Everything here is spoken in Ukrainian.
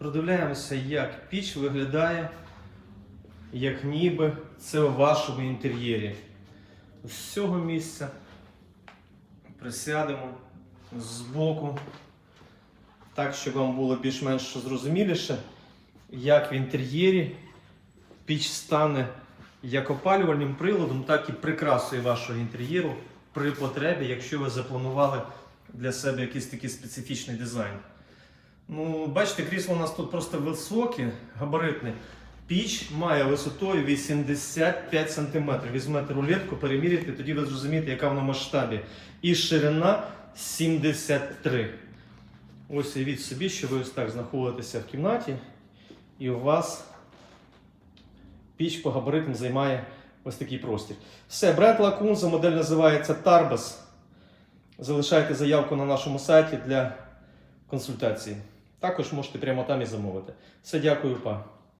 Продивляємося, як піч виглядає, як ніби це у вашому інтер'єрі. З цього місця присядемо збоку, так, щоб вам було більш-менш зрозуміліше, як в інтер'єрі піч стане як опалювальним приладом, так і прикрасою вашого інтер'єру при потребі, якщо ви запланували для себе якийсь такий специфічний дизайн. Ну, бачите, крісло у нас тут просто високе, габаритне. Піч має висотою 85 см. Візьмете рулетку, переміряйте, тоді ви зрозумієте, яка вона масштабі. І ширина 73. Ось уявіть собі, що ви ось так знаходитеся в кімнаті, і у вас піч по габаритам займає ось такий простір. Все, бренд Лакунза, модель називається Tarbes. Залишайте заявку на нашому сайті для консультації. Також можете прямо там і замовити. Все, дякую, па.